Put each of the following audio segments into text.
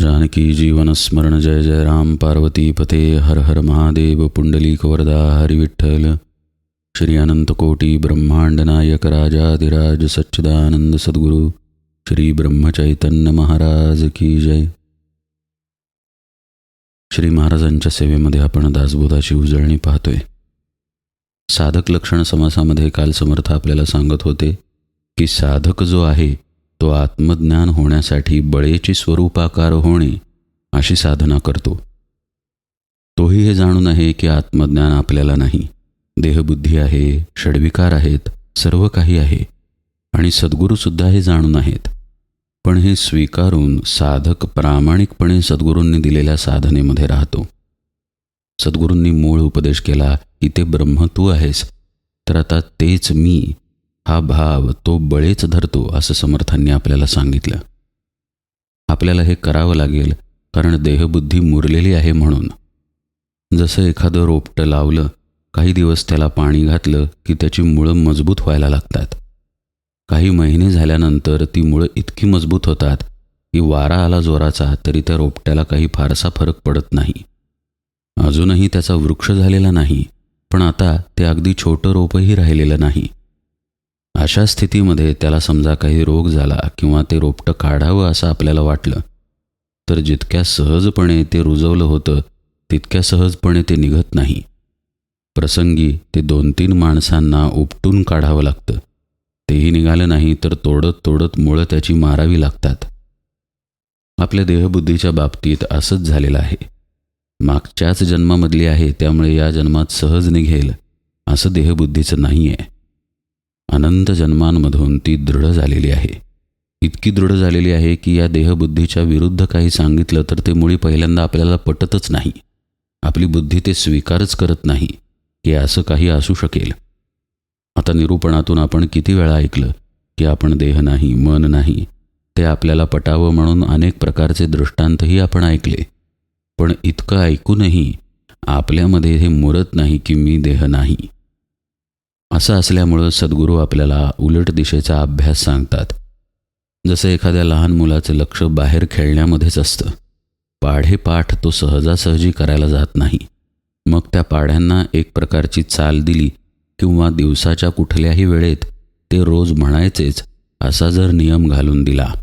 जानकी जीवनस्मरण जय जय राम पार्वती पते हर हर महादेव पुंडलीक वरदा हरिविठ्ठल श्री अनंतकोटी ब्रह्मांड नायक राजाधिराज सच्चिदानंद सद्गुरु श्री ब्रह्मचैतन्य महाराज की जय। श्री महाराजांच्या सेवेमध्ये आपण दासबोधाची उजळणी पाहतोय. साधक लक्षण समासामध्ये काल समर्थ आपल्याला सांगत होते की साधक जो आहे तो आत्मज्ञान होण्यासाठी बळेची स्वरूपाकार होणे अशी साधना करतो. तोही हे जाणून आहे की आत्मज्ञान आपल्याला नाही. देहबुद्धी आहे षडविकार आहेत सर्व काही आहे आणि सद्गुरूसुद्धा हे जाणून आहेत. पण हे स्वीकारून साधक प्रामाणिकपणे सद्गुरूंनी दिलेल्या साधनेमध्ये राहतो. सद्गुरूंनी मूळ उपदेश केला की ते ब्रह्म तू आहेस तर आता तेच मी हा भाव तो बळेच धरतो असं समर्थांनी आपल्याला सांगितलं. आपल्याला हे करावं लागेल कारण देहबुद्धी मुरलेली आहे म्हणून. जसं एखादं रोपटं लावलं काही दिवस त्याला पाणी घातलं की त्याची मुळं मजबूत व्हायला लागतात. काही महिने झाल्यानंतर ती मुळं इतकी मजबूत होतात की वारा आला जोराचा तरी त्या रोपट्याला काही फारसा फरक पडत नाही. अजूनही त्याचा वृक्ष झालेला नाही पण आता ते अगदी छोटं रोपही राहिलेलं नाही. अशा स्थितीमध्ये त्याला समजा काही रोग झाला किंवा ते रोपटं काढावं असं आपल्याला वाटलं तर जितक्या सहजपणे ते रुजवलं होतं तितक्या सहजपणे ते निघत नाही. प्रसंगी ते दोन तीन माणसांना उपटून काढावं लागतं. तेही निघालं नाही तर तोडत तोडत मुळं त्याची मारावी लागतात. आपल्या देहबुद्धीच्या बाबतीत असंच झालेलं आहे. मागच्याच जन्मामधली आहे त्यामुळे या जन्मात सहज निघेल असं देहबुद्धीचं नाही आहे अनंत जन्मांमधून ती दृढ झालेली आहे. इतकी दृढ झालेली आहे की या देहबुद्धीच्या विरुद्ध काही सांगितलं तर ते मुळी पहिल्यांदा आपल्याला पटतच नाही. आपली बुद्धी ते स्वीकारच करत नाही की असं काही असू शकेल. आता निरूपणातून आपण किती वेळा ऐकलं की आपण देह नाही मन नाही ते आपल्याला पटावं म्हणून अनेक प्रकारचे दृष्टांतही आपण ऐकले. पण इतकं ऐकूनही आपल्यामध्ये हे मुरत नाही की मी देह नाही. असं असल्यामुळं सद्गुरू आपल्याला उलट दिशेचा अभ्यास सांगतात. जसं एखाद्या लहान मुलाचं लक्ष बाहेर खेळण्यामध्येच असतं. पाढे पाठ तो सहजासहजी करायला जात नाही. मग त्या पाढ्यांना एक प्रकारची चाल दिली किंवा दिवसाच्या कुठल्याही वेळेत ते रोज म्हणायचेच असा जर नियम घालून दिला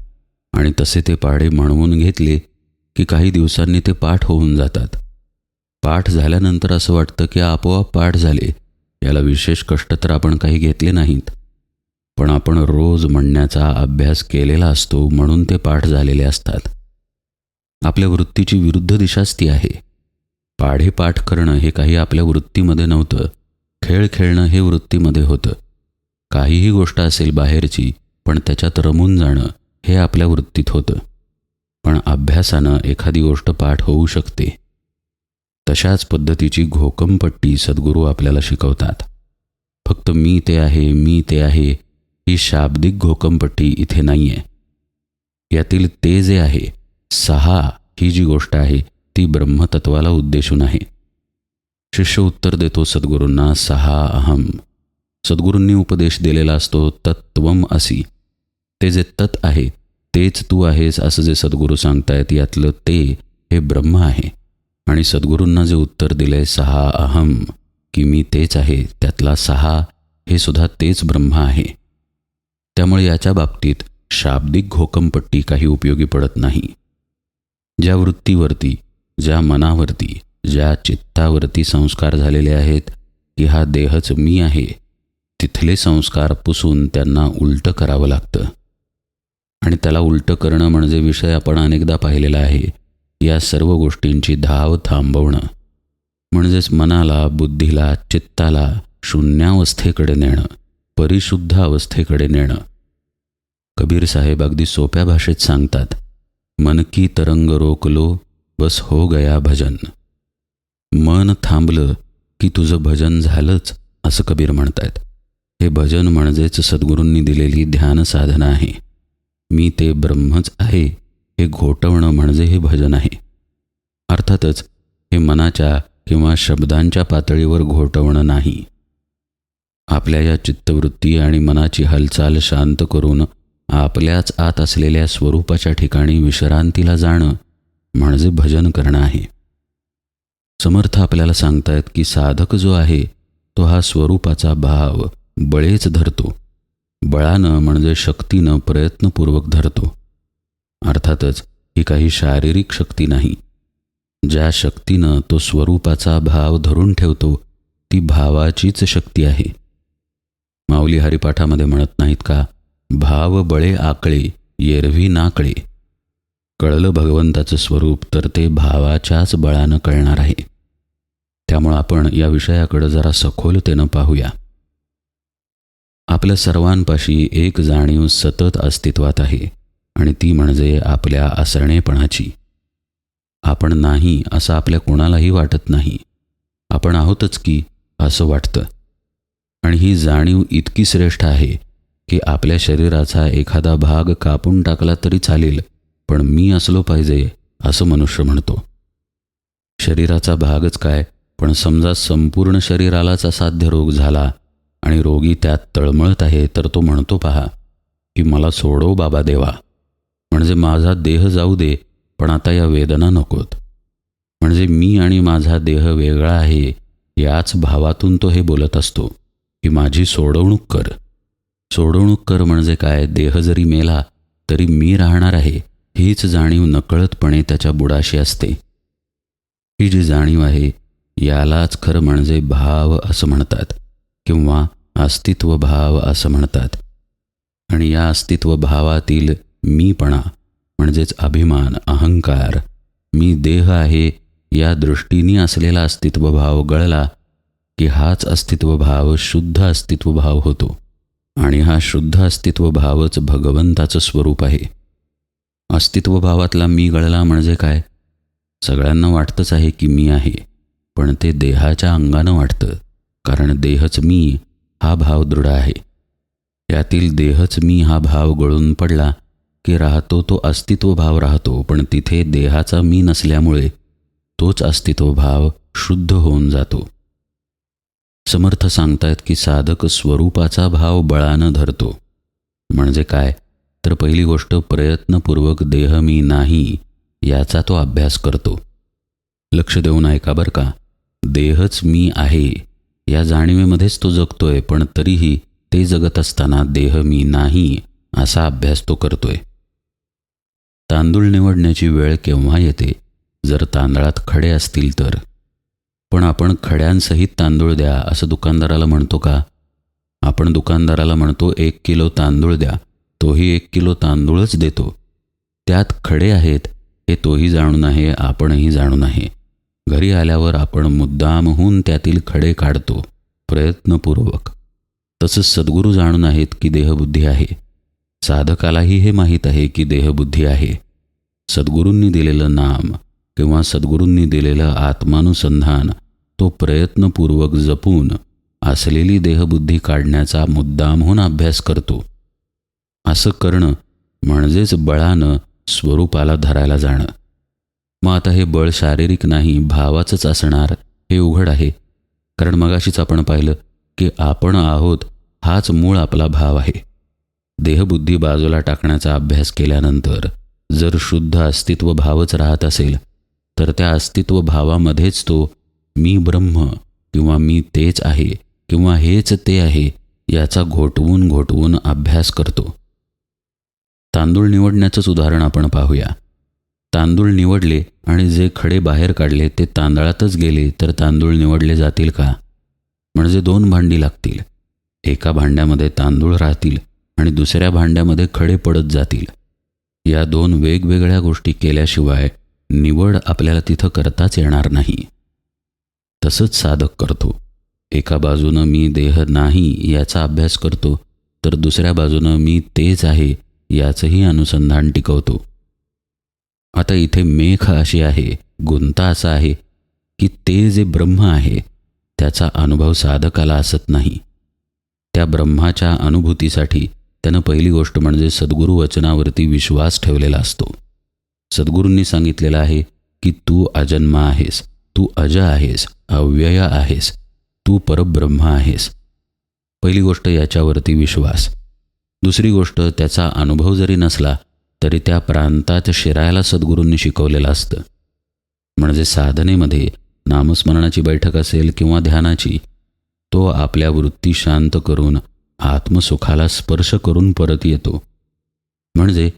आणि तसे ते पाढे म्हणवून घेतले की काही दिवसांनी ते पाठ होऊन जातात. पाठ झाल्यानंतर असं वाटतं की आपोआप पाठ झाले याला विशेष कष्ट तर आपण काही घेतले नाहीत. पण आपण रोज म्हणण्याचा अभ्यास केलेला असतो म्हणून ते पाठ झालेले असतात. आपल्या वृत्तीची विरुद्ध दिशाच ती आहे. पाढे पाठ करणं हे काही आपल्या वृत्तीमध्ये नव्हतं. खेळ खेळणं हे वृत्तीमध्ये होतं. काहीही गोष्ट असेल बाहेरची पण त्याच्यात रमून जाणं हे आपल्या वृत्तीत होतं. पण अभ्यासानं एखादी गोष्ट पाठ होऊ शकते. तशाच पद्धतीची घोकमपट्टी सद्गुरू आपल्याला शिकवतात. फक्त मी ते आहे मी ते आहे ही शाब्दिक घोकमपट्टी इथे नाही आहे यातील ते जे आहे सहा ही जी गोष्ट आहे ती ब्रह्मतत्वाला उद्देशून आहे. शिष्य उत्तर देतो सद्गुरूंना सहा अहम. सद्गुरूंनी उपदेश दिलेला असतो तत्वम असी. ते जे तत् आहे तेच तू आहेस असं जे सद्गुरू सांगतायत यातलं ते हे ब्रह्म आहे. आणि सद्गुरूंना जे उत्तर दिलंय सहा अहम की मी तेच आहे त्यातला सहा हे सुद्धा तेच ब्रह्म आहे. त्यामुळे याच्या बाबतीत शाब्दिक घोकमपट्टी काही उपयोगी पडत नाही. ज्या वृत्तीवरती ज्या मनावरती ज्या चित्तावरती संस्कार झालेले आहेत की हा देहच मी आहे तिथले संस्कार पुसून त्यांना उलटं करावं लागतं. आणि त्याला उलटं करणं म्हणजे विषय आपण अनेकदा पाहिलेला आहे या सर्व गोष्टींची धाव थांबवणं. म्हणजेच मनाला बुद्धीला चित्ताला शून्यावस्थेकडे नेणं परिशुद्ध अवस्थेकडे नेणं. कबीर साहेब अगदी सोप्या भाषेत सांगतात मन की तरंग रोकलो बस हो गया भजन. मन थांबलं की तुझं भजन झालंच असं कबीर म्हणतायत. हे भजन म्हणजेच सद्गुरूंनी दिलेली ध्यान साधना आहे. मी ते ब्रह्मच आहे हे घोटवणं म्हणजे हे भजन आहे. अर्थातच हे मनाच्या किंवा शब्दांच्या पातळीवर घोटवणं नाही. आपल्या या चित्तवृत्ती आणि मनाची हालचाल शांत करून आपल्याच आत असलेल्या स्वरूपाच्या ठिकाणी विश्रांतीला जाणं म्हणजे भजन करणं आहे. समर्थ आपल्याला सांगतायत की साधक जो आहे तो हा स्वरूपाचा भाव बळेच धरतो. बळानं म्हणजे शक्तीनं प्रयत्नपूर्वक धरतो. अर्थातच ही काही शारीरिक शक्ती नाही. ज्या शक्तीनं तो स्वरूपाचा भाव धरून ठेवतो ती भावाचीच शक्ती आहे. माऊली हरिपाठामध्ये म्हणत नाहीत का भाव बळे आकळे येरवी नाकळे. कळलं भगवंताचं स्वरूप तर ते भावाच्याच बळानं कळणार आहे. त्यामुळं आपण या विषयाकडं जरा सखोलतेनं पाहूया. आपल्या सर्वांपाशी एक जाणीव सतत अस्तित्वात आहे. आणि ती म्हणजे आपल्या असरणेपणाची आपण नाही असं आपल्या कोणालाही वाटत नाही. आपण आहोतच की असं वाटतं. आणि ही जाणीव इतकी श्रेष्ठ आहे की आपल्या शरीराचा एखादा भाग कापून टाकला तरी चालेल पण मी असलो पाहिजे असं मनुष्य म्हणतो. शरीराचा भागच काय पण समजा संपूर्ण शरीरालाच असाध्य रोग झाला आणि रोगी त्यात तळमळत आहे तर तो म्हणतो पहा की मला सोडो बाबा देवा. म्हणजे माझा देह जाऊ दे पण आता या वेदना नकोत. म्हणजे मी आणि माझा देह वेगळा आहे याच भावातून तो हे बोलत असतो की माझी सोडवणूक कर. सोडवणूक कर म्हणजे काय? देह जरी मेला तरी मी राहणार आहे हीच जाणीव नकळतपणे त्याच्या बुडाशी असते. ही जी जाणीव आहे यालाच खरं म्हणजे भाव असं म्हणतात किंवा अस्तित्व भाव असं म्हणतात. आणि या अस्तित्व भावातील मीपणा म्हणजेच अभिमान अहंकार मी देह आहे या दृष्टीने असलेला अस्तित्वभाव गळला की हाच अस्तित्वभाव शुद्ध अस्तित्वभाव होतो. आणि हा शुद्ध अस्तित्वभावच भगवंताचं स्वरूप आहे. अस्तित्वभावातला मी गळला म्हणजे काय? सगळ्यांना वाटतंच आहे की मी आहे पण ते देहाच्या अंगानं वाटतं कारण देहच मी हा भाव दृढ आहे. यातील देहच मी हा भाव गळून पडला की राहतो तो अस्तित्वभाव राहतो पण तिथे देहाचा मी नसल्यामुळे तोच अस्तित्वभाव शुद्ध होऊन जातो. समर्थ सांगतायत की साधक स्वरूपाचा भाव बळानं धरतो. म्हणजे काय? तर पहिली गोष्ट प्रयत्नपूर्वक देह मी नाही याचा तो अभ्यास करतो. लक्ष देऊन ऐका बरं का? देहच मी आहे या जाणीवेमध्येच तो जगतोय पण तरीही ते जगत असताना देह मी नाही असा अभ्यास तो करतोय. तांदूळ निवडण्याची वेळ केव्हा येते? जर तांदळात खडे असतील तर. पण आपण खड्यांसहित तांदूळ द्या असं दुकानदाराला म्हणतो का? आपण दुकानदाराला म्हणतो एक किलो तांदूळ द्या. तोही एक किलो तांदूळच देतो. त्यात खडे आहेत हे तोही जाणून आहे आपणही जाणून आहे. घरी आल्यावर आपण मुद्दामहून त्यातील खडे काढतो. प्रयत्नपूर्वक. तसंच सद्गुरू जाणून आहेत की देहबुद्धी आहे. साधकालाही हे माहीत आहे की देहबुद्धी आहे. सद्गुरूंनी दिलेलं नाम किंवा सद्गुरूंनी दिलेलं आत्मानुसंधान तो प्रयत्नपूर्वक जपून असलेली देहबुद्धी काढण्याचा मुद्दामहून अभ्यास करतो. असं करणं म्हणजेच बळानं स्वरूपाला धरायला जाणं. मग आता हे बळ शारीरिक नाही भावाचंच असणार हे उघड आहे. कारण मगाशीच आपण पाहिलं की आपण आहोत हाच मूळ आपला भाव आहे. देहबुद्धी बाजूला टाकण्याचा अभ्यास केल्यानंतर जर शुद्ध अस्तित्व भावच राहत असेल तर त्या अस्तित्व भावामध्येच तो मी ब्रह्म किंवा मी तेच आहे किंवा हेच ते आहे याचा घोटवून घोटवून अभ्यास करतो. तांदूळ निवडण्याचंच उदाहरण आपण पाहूया. तांदूळ निवडले आणि जे खडे बाहेर काढले ते तांदळातच गेले तर तांदूळ निवडले जातील का? म्हणजे दोन भांडी लागतील. एका भांड्यामध्ये तांदूळ राहतील आणि दुसऱ्या भांड्यामध्ये खडे पडत जातील. या दोन वेगवेगळ्या गोष्टी केल्याशिवाय निवड आपल्याला तिथं करताच येणार नाही. तसंच साधक करतो. एका बाजूनं मी देह नाही याचा अभ्यास करतो तर दुसऱ्या बाजूनं मी तेच आहे याचंही अनुसंधान टिकवतो. आता इथे मेघ अशी आहे गुंता असा आहे की ते जे ब्रह्म आहे त्याचा अनुभव साधकाला असत नाही. त्या ब्रह्माच्या अनुभूतीसाठी त्यानं पहिली गोष्ट म्हणजे सद्गुरू वचनावरती विश्वास ठेवलेला असतो. सद्गुरूंनी सांगितलेलं आहे की तू अजन्मा आहेस तू अज आहेस अव्यय आहेस तू परब्रह्म आहेस. पहिली गोष्ट याच्यावरती विश्वास. दुसरी गोष्ट त्याचा अनुभव जरी नसला तरी त्या प्रांतात शिरायला सद्गुरूंनी शिकवलेलं असतं. म्हणजे साधनेमध्ये नामस्मरणाची बैठक असेल किंवा ध्यानाची तो आपल्या वृत्ती शांत करून आत्मसुखाला स्पर्श करून परत येतो. म्हणजे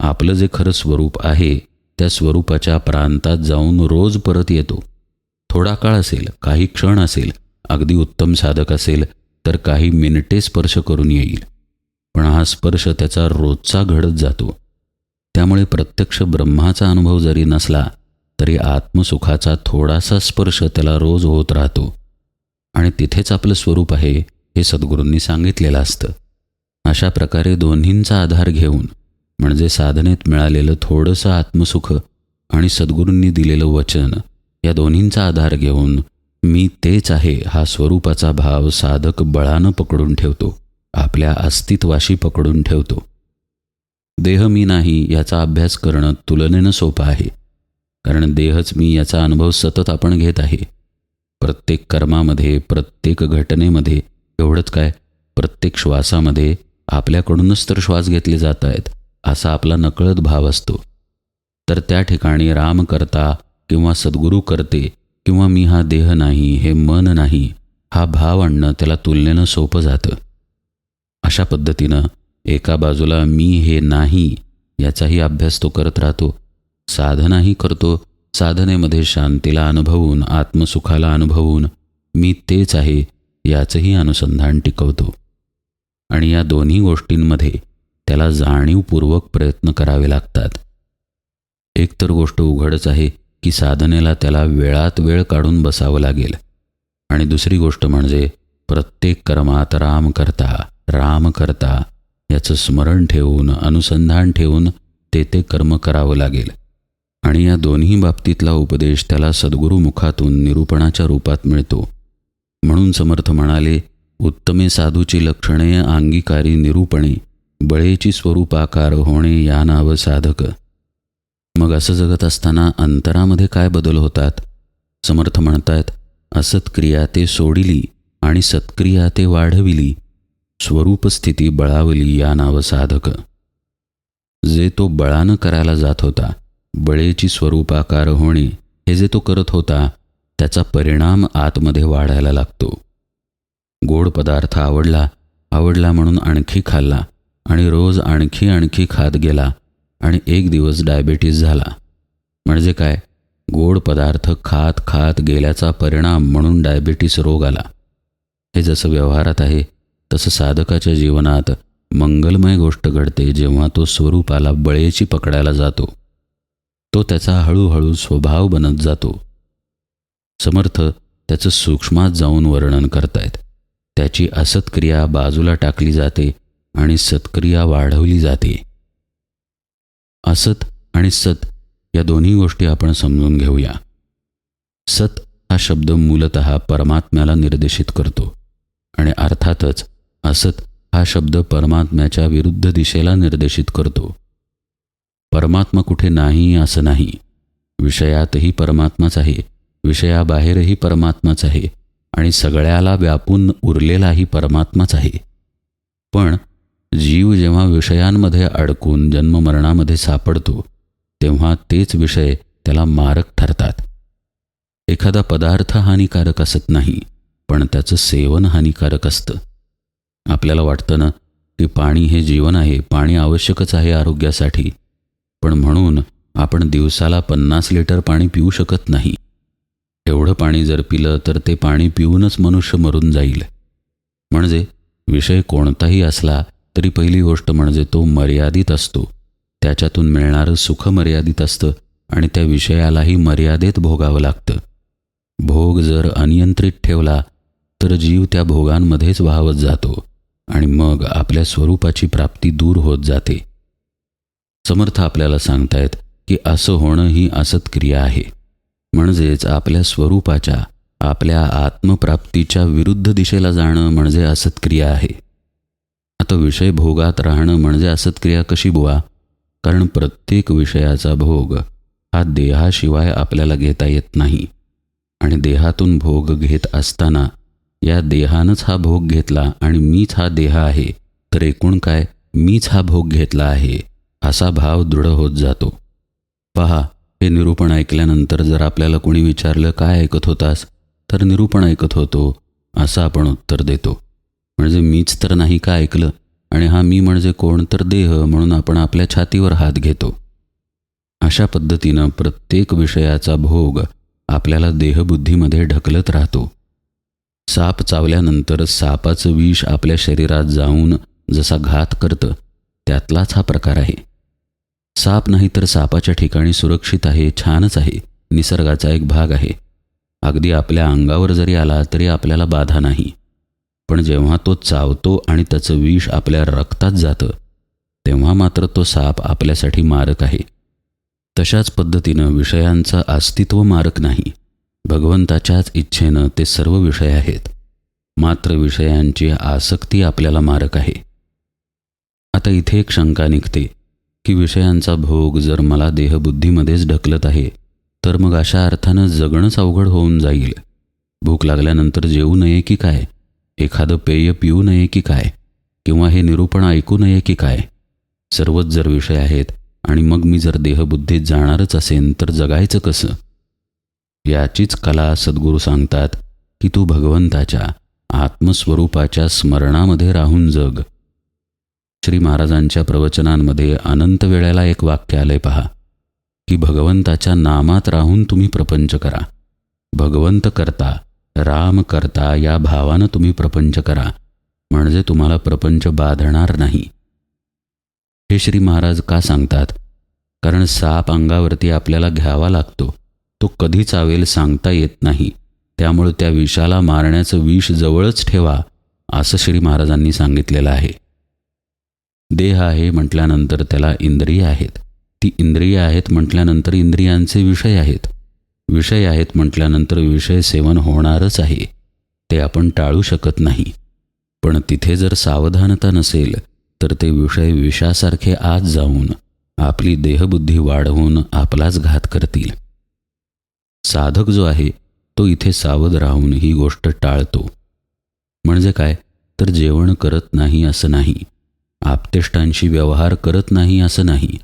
आपलं जे खरं स्वरूप आहे त्या स्वरूपाच्या प्रांतात जाऊन रोज परत येतो. थोडा काळ असेल काही क्षण असेल अगदी उत्तम साधक असेल तर काही मिनिटे स्पर्श करून येईल. पण हा स्पर्श त्याचा रोजचा घडत जातो. त्यामुळे प्रत्यक्ष ब्रह्माचा अनुभव जरी नसला तरी आत्मसुखाचा थोडासा स्पर्श त्याला रोज होत राहतो. आणि तिथेच आपलं स्वरूप आहे हे सद्गुरूंनी सांगितलेलं असतं. अशा प्रकारे दोन्हींचा आधार घेऊन म्हणजे साधनेत मिळालेलं थोडंसं आत्मसुख आणि सद्गुरूंनी दिलेलं वचन या दोन्हींचा आधार घेऊन मी तेच आहे हा स्वरूपाचा भाव साधक बळानं पकडून ठेवतो आपल्या अस्तित्वाशी पकडून ठेवतो. देह मी नाही याचा अभ्यास करणं तुलनेनं सोपं आहे. कारण देहच मी याचा अनुभव सतत आपण घेत आहे. प्रत्येक कर्मामध्ये प्रत्येक घटनेमध्ये एवढंच काय? प्रत्येक श्वासामध्ये आपल्याकडूनच तर श्वास घेतले जात आहेत असा आपला नकळत भाव असतो. तर त्या ठिकाणी राम करता किंवा सद्गुरू करते किंवा मी हा देह नाही हे मन नाही हा भाव आणणं त्याला तुलनेनं सोपं जातं. अशा पद्धतीनं एका बाजूला मी हे नाही याचाही अभ्यास तो करत राहतो. साधनाही करतो साधनेमध्ये शांतीला अनुभवून आत्मसुखाला अनुभवून मी तेच आहे याचंही अनुसंधान टिकवतो. आणि या दोन्ही गोष्टींमध्ये त्याला जाणीवपूर्वक प्रयत्न करावे लागतात. एकतर गोष्ट उघडच आहे की साधनेला त्याला वेळात वेळ काढून बसावं लागेल. आणि दुसरी गोष्ट म्हणजे प्रत्येक कर्मात राम करता राम करता याचं स्मरण ठेवून अनुसंधान ठेवून ते ते कर्म करावं लागेल. आणि या दोन्ही बाबतीतला उपदेश त्याला सद्गुरुमुखातून निरूपणाच्या रूपात मिळतो. म्हणून समर्थ म्हणाले उत्तमे साधूची लक्षणे अंगीकारी निरूपणे बळेची स्वरूपाकार होणे या नाव साधक. मग असं जगत असताना अंतरामध्ये काय बदल होतात? समर्थ म्हणतात असत्क्रिया ते सोडिली आणि सत्क्रिया ते वाढविली स्वरूपस्थिती बळावली या नाव साधक. जे तो बळानं करायला जात होता बळेची स्वरूपाकार होणे हे जे तो करत होता त्याचा परिणाम आतमध्ये वाढायला लागतो. गोड पदार्थ आवडला आवडला म्हणून आणखी खाल्ला आणि रोज आणखी आणखी खात गेला आणि एक दिवस डायबेटीस झाला. म्हणजे काय? गोड पदार्थ खात खात गेल्याचा परिणाम म्हणून डायबेटीस रोग आला. हे जसं व्यवहारात आहे तसं साधकाच्या जीवनात मंगलमय गोष्ट घडते जेव्हा तो स्वरूपाला बळेची पकडायला जातो. तो त्याचा हळूहळू स्वभाव बनत जातो. समर्थ त्याचं सूक्ष्मात जाऊन वर्णन करतायत. त्याची असत्क्रिया बाजूला टाकली जाते आणि सत्क्रिया वाढवली जाते. असत आणि सत या दोन्ही गोष्टी आपण समजून घेऊया. सत हा शब्द मूलत परमात्म्याला निर्देशित करतो आणि अर्थातच असत हा शब्द परमात्म्याच्या विरुद्ध दिशेला निर्देशित करतो. परमात्मा कुठे नाही असं नाही. विषयातही परमात्माच आहे. विषयाबाहेरही परमात्माच आहे आणि सगळ्याला व्यापून उरलेलाही परमात्माच आहे. पण जीव जेव्हा विषयांमध्ये अडकून जन्ममरणामध्ये सापडतो तेव्हा तेच विषय त्याला मारक ठरतात. एखादा पदार्थ हानिकारक असत नाही पण त्याचं सेवन हानिकारक असतं. आपल्याला वाटतं ना की पाणी हे जीवन आहे पाणी आवश्यकच आहे आरोग्यासाठी. पण म्हणून आपण दिवसाला पन्नास लिटर पाणी पिऊ शकत नाही. पाणी जर पिलं तर ते पाणी पिऊनच मनुष्य मरून जाईल. म्हणजे विषय कोणताही असला तरी पहिली गोष्ट म्हणजे तो मर्यादित असतो. त्याच्यातून मिळणारं सुख मर्यादित असतं आणि त्या विषयालाही मर्यादेत भोगावं लागतं. भोग जर अनियंत्रित ठेवला तर जीव त्या भोगांमध्येच वाहवत जातो आणि मग आपल्या स्वरूपाची प्राप्ती दूर होत जाते. समर्थ आपल्याला सांगतायत की असं होणं ही असत क्रिया आहे. म्हणजेच आपल्या स्वरूपाच्या आपल्या आत्मप्राप्तीच्या विरुद्ध दिशेला जाणं म्हणजे असत्क्रिया आहे. आता विषय भोगात राहणं म्हणजे असत्क्रिया कशी बुवा? कारण प्रत्येक विषयाचा भोग हा देहाशिवाय आपल्याला घेता येत नाही. आणि देहातून भोग घेत असताना या देहानंच हा भोग घेतला आणि मीच हा देह आहे तर एकूण काय? मीच हा भोग घेतला आहे असा भाव दृढ होत जातो. पहा हे निरूपण ऐकल्यानंतर जर आपल्याला कोणी विचारलं काय ऐकत होतास? तर निरूपण ऐकत होतो असं आपण उत्तर देतो. म्हणजे मीच तर नाही का ऐकलं आणि हा मी म्हणजे कोण तर देह म्हणून आपण आपल्या छातीवर हात घेतो. अशा पद्धतीनं प्रत्येक विषयाचा भोग आपल्याला देहबुद्धीमध्ये ढकलत राहतो. साप चावल्यानंतर सापाचं विष आपल्या शरीरात जाऊन जसा घात करतं त्यातलाच हा प्रकार आहे. साप नाही तर सापाच्या ठिकाणी सुरक्षित आहे छानच आहे निसर्गाचा एक भाग आहे. अगदी आपल्या अंगावर जरी आला तरी आपल्याला बाधा नाही. पण जेव्हा तो चावतो आणि त्याचं विष आपल्या रक्तात जातं तेव्हा मात्र तो साप आपल्यासाठी मारक आहे. तशाच पद्धतीनं विषयांचं अस्तित्व मारक नाही. भगवंताच्याच इच्छेनं ते सर्व विषय आहेत. मात्र विषयांची आसक्ती आपल्याला मारक आहे. आता इथे एक शंका निघते. की विषयांचा भोग जर मला देहबुद्धीमध्येच ढकलत आहे तर मग अशा अर्थानं जगणंच अवघड होऊन जाईल. भूक लागल्यानंतर जेवू नये की काय? एखादं पेय पिऊ नये की काय? किंवा हे निरूपण ऐकू नये की काय? सर्वच जर विषय आहेत आणि मग मी जर देहबुद्धीत जाणारच असेन तर जगायचं कसं? याचीच कला सद्गुरू सांगतात की तू भगवंताच्या आत्मस्वरूपाच्या स्मरणामध्ये राहून जग. श्री महाराजांच्या प्रवचनांमध्ये अनंत वेळेला एक वाक्य आलंय पहा की भगवंताच्या नामात राहून तुम्ही प्रपंच करा. भगवंत करता राम करता या भावानं तुम्ही प्रपंच करा. म्हणजे तुम्हाला प्रपंच बाधणार नाही. हे श्री महाराज का सांगतात? कारण साप अंगावरती आपल्याला घ्यावा लागतो. तो कधी चावेल सांगता येत नाही. त्यामुळे त्या विषाला मारण्याचं विष जवळच ठेवा असं श्री महाराजांनी सांगितलेलं आहे. देह आहे म्हटल्यानंतर त्याला इंद्रिय आहेत. ती इंद्रिय आहेत म्हटल्यानंतर इंद्रियांचे विषय आहेत. विषय आहेत म्हटल्यानंतर विषय सेवन होणारच आहे. ते आपण टाळू शकत नाही. पण तिथे जर सावधानता नसेल तर ते विषय विषासारखे आत जाऊन आपली देहबुद्धी वाढवून आपलाच घात करतील. साधक जो आहे तो इथे सावध राहून ही गोष्ट टाळतो. म्हणजे काय? तर जेवण करत नाही असं नाही. आपतेष्टांशी व्यवहार करत नाही असं नाही.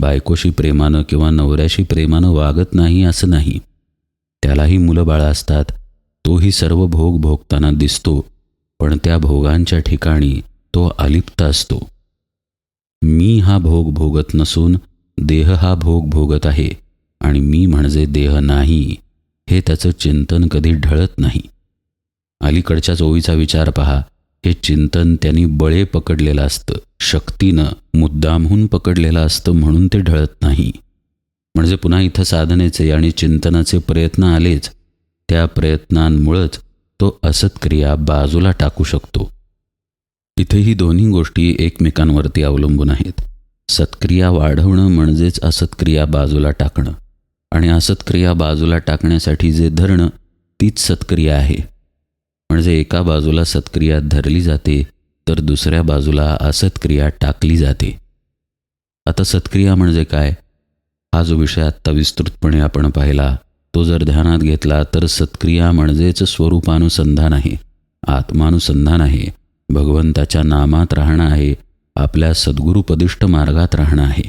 बायकोशी प्रेमानं किंवा नवऱ्याशी प्रेमानं वागत नाही असं नाही. त्यालाही मुलं बाळं असतात. तोही सर्व भोग भोगताना दिसतो. पण त्या भोगांच्या ठिकाणी तो अलिप्त असतो. मी हा भोग भोगत नसून देह हा भोग भोगत आहे आणि मी म्हणजे देह नाही हे त्याचं चिंतन कधी ढळत नाही. अलीकडच्याच ओळीचा विचार पहा. हे चिंतन त्यांनी बळे पकडलेलं असतं. शक्तीनं मुद्दामहून पकडलेलं असतं म्हणून ते ढळत नाही. म्हणजे पुन्हा इथं साधनेचे आणि चिंतनाचे प्रयत्न आलेच. त्या प्रयत्नांमुळंच तो असत्क्रिया बाजूला टाकू शकतो. इथेही दोन्ही गोष्टी एकमेकांवरती अवलंबून आहेत. सत्क्रिया वाढवणं म्हणजेच असत्क्रिया बाजूला टाकणं. आणि असत्क्रिया बाजूला टाकण्यासाठी जे धरणं तीच सत्क्रिया आहे. म्हणजे एका बाजूला सत्क्रिया धरली जाते तर दुसऱ्या बाजूला असत्क्रिया टाकली जाते. आता सत्क्रिया म्हणजे काय? हा जो विषय आत्ता विस्तृतपणे आपण पाहिला तो जर ध्यानात घेतला तर सत्क्रिया म्हणजेच स्वरूपानुसंधान आहे आत्मानुसंधान आहे भगवंताच्या नामात राहणं आहे आपल्या सद्गुरुपदिष्ट मार्गात राहणं आहे.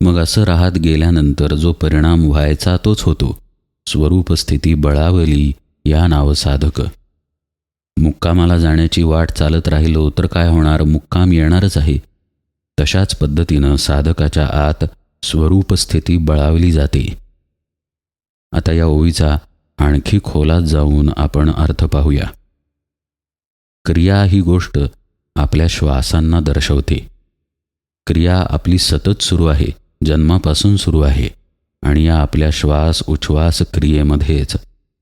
मग असं राहत गेल्यानंतर जो परिणाम व्हायचा तोच होतो स्वरूपस्थिती बळावली या नाव साधक मुक्कामाला जाण्याची वाट चालत राहिलो तर काय होणार? मुक्काम येणारच आहे. तशाच पद्धतीनं साधकाच्या आत स्वरूपस्थिती बळावली जाते. आता या ओवीचा आणखी खोलात जाऊन आपण अर्थ पाहूया. क्रिया ही गोष्ट आपल्या श्वासांना दर्शवते. क्रिया आपली सतत सुरू आहे जन्मापासून सुरू आहे आणि या आपल्या श्वास उच्छ्वास क्रियेमध्येच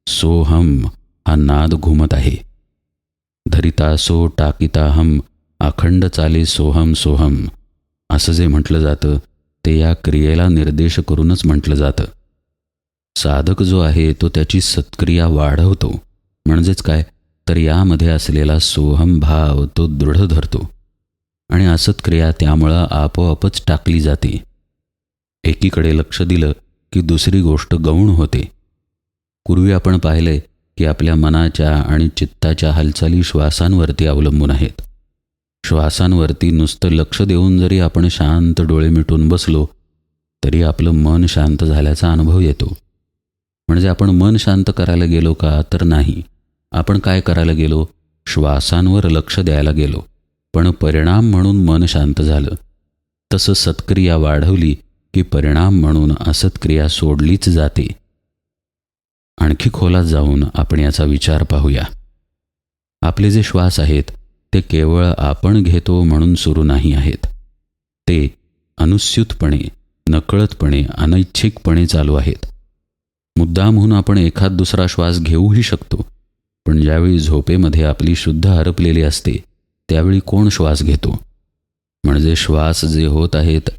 सोहम हा नाद घुमत आहे. धरिता सो टाकिता हम अखंड चाले सोहम सोहम. असं जे म्हटलं जातं ते या क्रियेला निर्देश करूनच म्हटलं जातं. साधक जो आहे तो त्याची सत्क्रिया वाढवतो. म्हणजेच काय? तर यामध्ये असलेला सोहम भाव तो दृढ धरतो. आणि असत्क्रिया त्यामुळं आपोआपच टाकली जाते. एकीकडे लक्ष दिलं की दुसरी गोष्ट गौण होते. पूर्वी आपण पाहिले की आपल्या मनाच्या आणि चित्ताच्या हालचाली श्वासांवरती अवलंबून आहेत. श्वासांवरती नुसतं लक्ष देऊन जरी आपण शांत डोळे मिटून बसलो तरी आपलं मन शांत झाल्याचा अनुभव येतो. म्हणजे आपण मन शांत करायला गेलो का तर नाही. आपण काय करायला गेलो? श्वासांवर लक्ष द्यायला गेलो. पण परिणाम म्हणून मन शांत झालं. तसं सत्क्रिया वाढवली की परिणाम म्हणून असत्क्रिया सोडलीच जाते. आणखी खोलात जाऊन आपण याचा विचार पाहूया. आपले जे श्वास आहेत ते केवळ आपण घेतो म्हणून सुरू नाही आहेत. ते अनुस्यूतपणे नकळतपणे अनैच्छिकपणे चालू आहेत. मुद्दामहून आपण एखाद दुसरा श्वास घेऊही शकतो पण ज्यावेळी झोपेमध्ये आपली शुद्ध हरपलेली असते त्यावेळी कोण श्वास घेतो? म्हणजे श्वास जे होत आहेत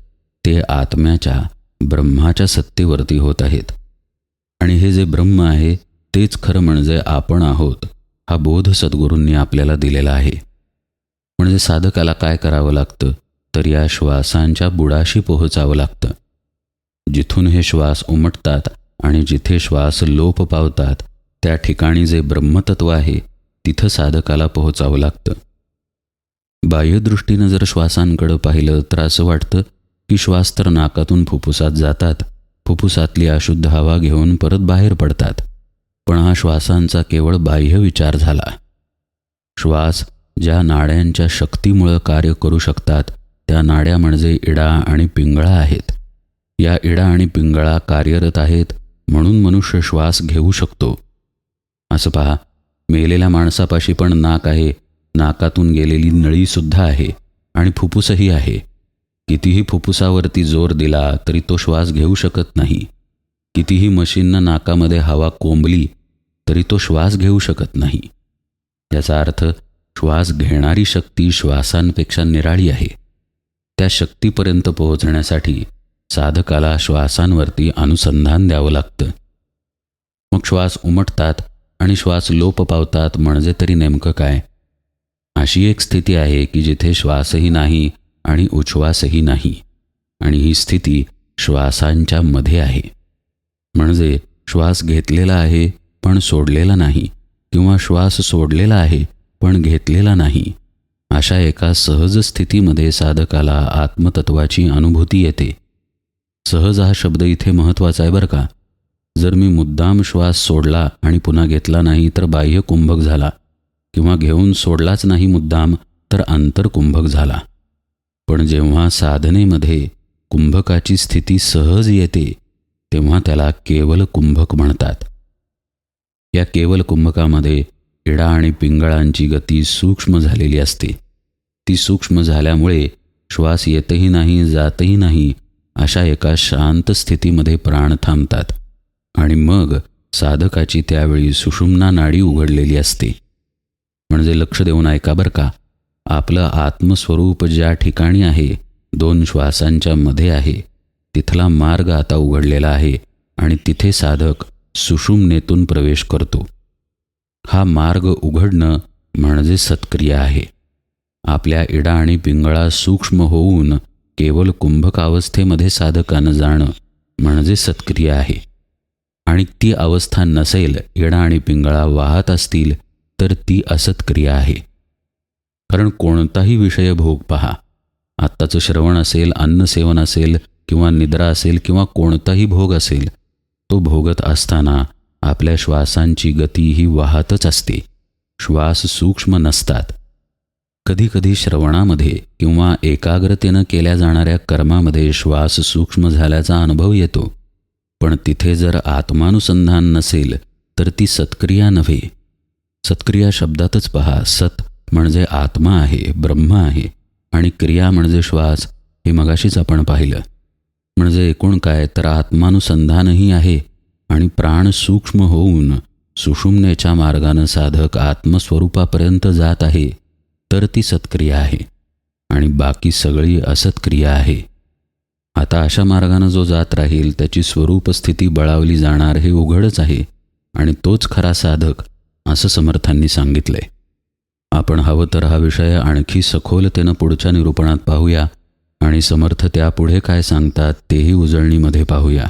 ते आत्म्याच्या ब्रह्माच्या सत्तेवरती होत आहेत. आणि हे जे ब्रह्म आहे तेच खरं म्हणजे आपण आहोत हा बोध सद्गुरूंनी आपल्याला दिलेला आहे. म्हणजे साधकाला काय करावं लागतं? तर या श्वासांच्या बुडाशी पोहोचावं लागतं. जिथून हे श्वास उमटतात आणि जिथे श्वास लोप पावतात त्या ठिकाणी जे ब्रह्मतत्व आहे तिथं साधकाला पोहोचावं लागतं. बाह्यदृष्टीनं जर श्वासांकडं पाहिलं तर असं वाटतं की श्वास तर नाकातून फुफ्फुसात जातात फुफ्फुसातली अशुद्ध हवा घेऊन परत बाहेर पडतात. पण हा श्वासांचा केवळ बाह्य विचार झाला. श्वास ज्या नाड्यांच्या शक्तीमुळं कार्य करू शकतात त्या नाड्या म्हणजे इडा आणि पिंगळा आहेत. या इडा आणि पिंगळा कार्यरत आहेत म्हणून मनुष्य श्वास घेऊ शकतो. असं पहा मेलेल्या माणसापाशी पण नाक आहे नाकातून गेलेली नळीसुद्धा आहे आणि फुफ्फुसही आहे. कितीही फुफ्फुसावरती जोर दिला तरी तो श्वास घेऊ शकत नाही. कितीही मशीननं नाकामध्ये हवा कोंबली तरी तो श्वास घेऊ शकत नाही. याचा अर्थ श्वास घेणारी शक्ती श्वासांपेक्षा निराळी आहे. त्या शक्तीपर्यंत पोहोचण्यासाठी साधकाला श्वासांवरती अनुसंधान द्यावं लागतं. मग श्वास उमटतात आणि श्वास लोप पावतात म्हणजे तरी नेमकं काय? अशी एक स्थिती आहे की जिथे श्वासही नाही आणि उच्छ्वासही नाही. आणि ही स्थिती श्वासांच्या मध्ये आहे. म्हणजे श्वास घेतलेला आहे पण सोडलेला नाही किंवा श्वास सोडलेला आहे पण घेतलेला नाही. अशा एका सहज स्थितीमध्ये साधकाला आत्मतत्वाची अनुभूती येते. सहज हा शब्द इथे महत्त्वाचा आहे बरं का. जर मी मुद्दाम श्वास सोडला आणि पुन्हा घेतला नाही तर बाह्य कुंभक झाला. किंवा घेऊन सोडलाच नाही मुद्दाम तर आंतरकुंभक झाला. पण जेव्हा साधनेमध्ये कुंभकाची स्थिती सहज येते तेव्हा त्याला केवल कुंभक म्हणतात. या केवल कुंभकामध्ये इडा आणि पिंगळांची गती सूक्ष्म झालेली असते. ती सूक्ष्म झाल्यामुळे श्वास येतही नाही जातही नाही अशा एका शांत स्थितीमध्ये प्राण थांबतात. आणि मग साधकाची त्यावेळी सुषुम्ना नाडी उघडलेली असते. म्हणजे लक्ष देऊन ऐका बरं का आपलं आत्मस्वरूप ज्या ठिकाणी आहे दोन श्वासांच्या मध्ये आहे तिथला मार्ग आता उघडलेला आहे आणि तिथे साधक सुषुम्नेतून प्रवेश करतो. हा मार्ग उघडणं म्हणजे सत्क्रिया आहे. आपल्या इडा आणि पिंगळा सूक्ष्म होऊन केवळ कुंभकावस्थेमध्ये साधकानं जाणं म्हणजे सत्क्रिया आहे. आणि ती अवस्था नसेल इडा आणि पिंगळा वाहत असतील तर ती असत्क्रिया आहे. कारण कोणताही विषय भोग पहा. आत्ताचं श्रवण असेल अन्नसेवन असेल किंवा निद्रा असेल किंवा कोणताही भोग असेल तो भोगत असताना आपल्या श्वासांची गती ही वाहतच असते. श्वास सूक्ष्म नसतात. कधीकधी श्रवणामध्ये किंवा एकाग्रतेनं केल्या जाणाऱ्या कर्मामध्ये श्वास सूक्ष्म झाल्याचा अनुभव येतो. पण तिथे जर आत्मानुसंधान नसेल तर ती सत्क्रिया नव्हे. सत्क्रिया शब्दातच पहा सत म्हणजे आत्मा आहे ब्रह्म आहे आणि क्रिया म्हणजे श्वास हे मगाशीच आपण पाहिलं. म्हणजे एकूण काय तर आत्मानुसंधानही आहे आणि प्राण सूक्ष्म होऊन सुषुम्नेच्या मार्गानं साधक आत्मस्वरूपापर्यंत जात आहे तर ती सत्क्रिया आहे आणि बाकी सगळी असत्क्रिया आहे. आता अशा मार्गानं जो जात राहील त्याची स्वरूप स्थिती बळावली जाणार हे उघडच आहे आणि तोच खरा साधक असं समर्थांनी सांगितलंय. आपण हवं तर हा विषय आणखी सखोलतेनं पुढच्या निरूपणात पाहूया आणि समर्थ त्यापुढे काय सांगतात तेही उजळणीमध्ये पाहूया.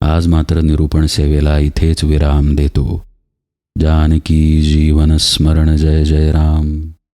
आज मात्र निरूपण सेवेला इथेच विराम देतो. जानकी जीवन स्मरण जय जय राम.